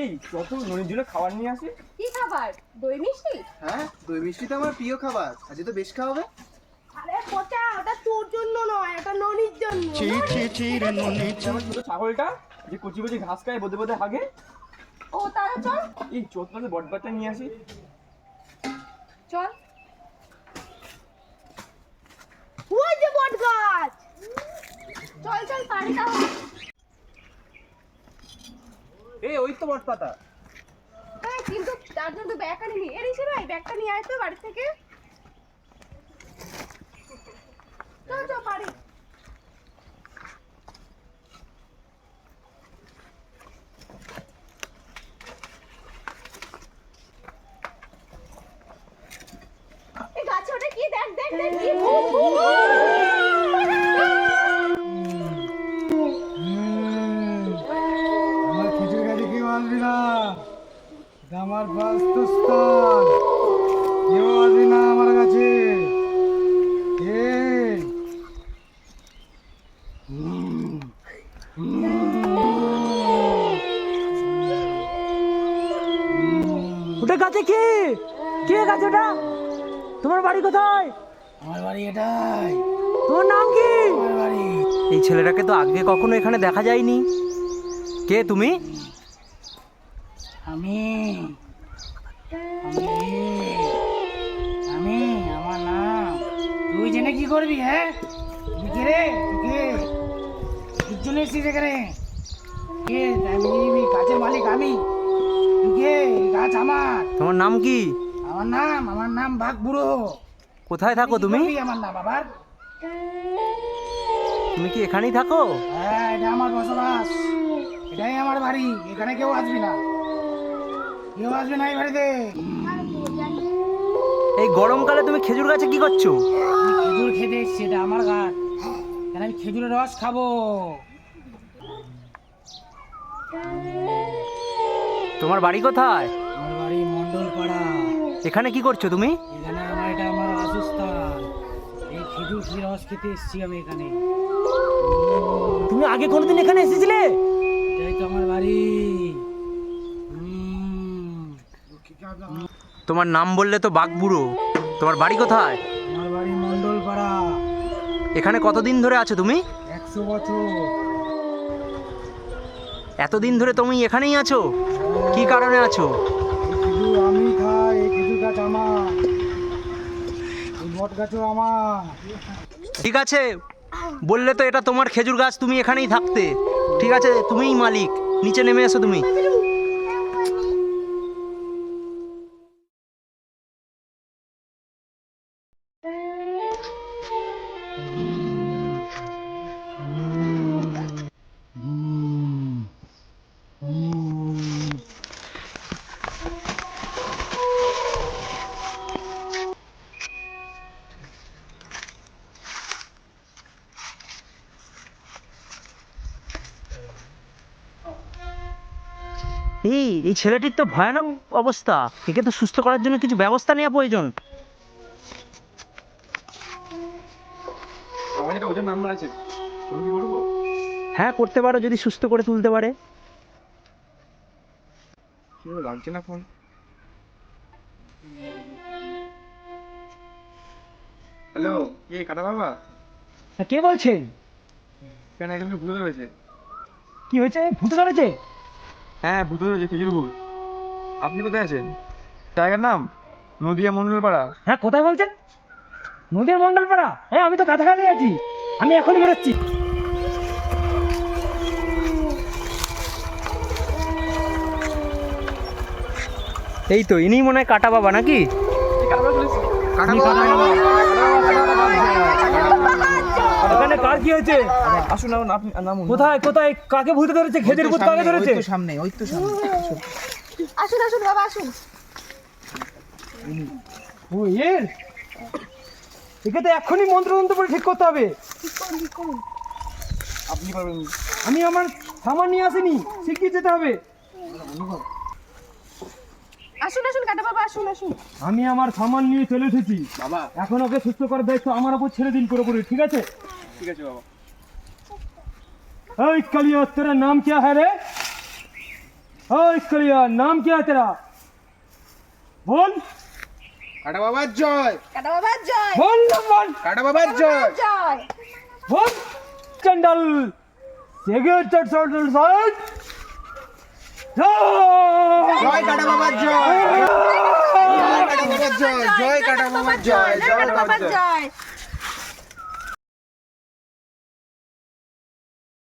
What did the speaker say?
এই যত ননির জন্য খাবার নিয়ে আসি। কি খাবার? দই মিষ্টি? হ্যাঁ দই মিষ্টি তো আমার প্রিয় খাবার। আজ তো বেশ খাওয়াবে আরে পচা ওটা তোর জন্য নয় এটা ননির জন্য। আমার ছোট ছাগলটা যে কচি কচি ঘাস খায় বোধে বোধে হাগে। ও তারা চল। এই চোদ্দ মাসে বট বাচ্চা নিয়ে আসি। চল। ওই যে বট গাছ। চল চল পারি এই ওই তো বট পাতা হ্যাঁ কিন্তু তার জন্য তো ব্যাগটা এর হিসেবে ভাই ব্যাগটা নিয়ে আয় তো বাড়ি থেকে চল চল পারি এই গাছে ওটা কি দেখ দেখ দেখ কি ভূত, ভূত। আমার খিচুড়ি গাছে কেউ আসবি না এটা আমার বাস্তুস্থান কেউ আসবি না আমার কাছে। ওটা গাছে কে? কে গাছে ওটা? তোমার বাড়ি কোথায়? আমার বাড়ি এটাই। তোমার নাম কি? আমার বাড়ি। এই ছেলেটাকে তো আগে কখনো এখানে দেখা যায়নি। কে তুমি? আমি আমি আমি আমার নাম তুই জেনে কি করবি হ্যাঁ তুই কে রে তুই কে তুই জন্য এসেছিস এখানে কে আমি আমি গাছের মালিক আমি তুই কে এই গাছ আমার তোমার নাম কি? আমার নাম আমার নাম বাঘ বুড়ো কোথায় থাকো তুমি? কি আমার নাম আবার তুমি কি এখানেই থাকো? হ্যাঁ এটা আমার বসবাস। এটাই আমার বাড়ি। এখানে কেউ আসবি না। কেউ আসবে না এই বাড়িতে। এই গরমকালে তুমি খেজুর গাছে কি করছ? খেজুর খেতে এসছি এটা আমার গাছ। কেন আমি খেজুরের রস খাব? তোমার বাড়ি কোথায়? আমার বাড়ি মন্ডল পাড়া এখানে কি করছ তুমি? এখানে আমার এটা আমার বাসস্থান এই খেজুর রস খেতে এসছি আমি এখানে। তুমি আগে কোনোদিন এখানে এসেছিলে? এটাই তো আমার বাড়ি। তোমার নাম বললে তো বাঘ বুড়ো। তোমার বাড়ি কোথায়? আমার বাড়ি মন্ডলপাড়া এখানে কতদিন ধরে আছো তুমি? একশো বছর। এতদিন ধরে তুমি এখানেই আছো? কি কারণে আছো? আমি খাই এই খেজুর গাছ আমার। এই বট গাছও আমার। ঠিক আছে বললে তো এটা তোমার খেজুর গাছ তুমি এখানেই থাকতে। ঠিক আছে তুমিই মালিক নিচে নেমে এসো তুমি। এই এই ছেলেটির তো ভয়ানক অবস্থা। একে তো সুস্থ করার জন্য কিছু ব্যবস্থা নেওয়া প্রয়োজন। হ্যাঁ করতে পারো যদি সুস্থ করে তুলতে পারে। কি লাগছে না ফোন হ্যালো কে কাটা বাবা? হ্যাঁ, কে বলছেন? কেন এখানে ভূত ধরেছে। কি হয়েছে? ভূত ধরেছে? হ্যাঁ ভূত ধরেছে খেজুর ভূত আপনি কোথায় আছেন? জায়গার নাম? নদিয়া মন্ডলপাড়া। হ্যাঁ কোথায় বলছেন? নদিয়া মন্ডল পাড়া হ্যাঁ আমি তো কাছাকাছি আছি। আমি এখনই বেরোচ্ছি। এই তো ইনি মনে হয় কাটা বাবা নাকি? এখানে কার কি হয়েছে? আসুন আপনি নামুন। কোথায় কোথায়? কাকে ভূতে ধরেছে? খেজুর ভূত কাকে ধরেছে? সামনে ওই তো সামনে আসুন। আসুন বাবা আসুন। ও এর একে তো এক্ষুনি মন্ত্র তন্ত্র করে ঠিক করতে হবে। আপনি পারবেন। আমি আমার সামান নিয়ে আসিনি শিখিয়ে যেতে হবে। আসুন আসুন কাটা বাবা আসুন আসুন। আমি আমার সামান নিয়ে চলে এসেছি। বাবা। এখন ওকে সুস্থ করার দায়িত্ব আমার উপর ছেড়ে দিন পুরোপুরি ঠিক আছে? ঠিক আছে বাবা। এই কলিয়া তোর নাম কি হ্যাঁ রে? এই কলিয়া নাম কি হ্যাঁ তেরা? বল। কাটা বাবার জয়। কাটা বাবার জয়। বল বল। কাটা বাবার জয়। জয়। বল চন্ডাল সেগের চট চট জয় কাটা বাবার জয়। জয় কাটা বাবার জয়। জয় কাটা বাবার জয়।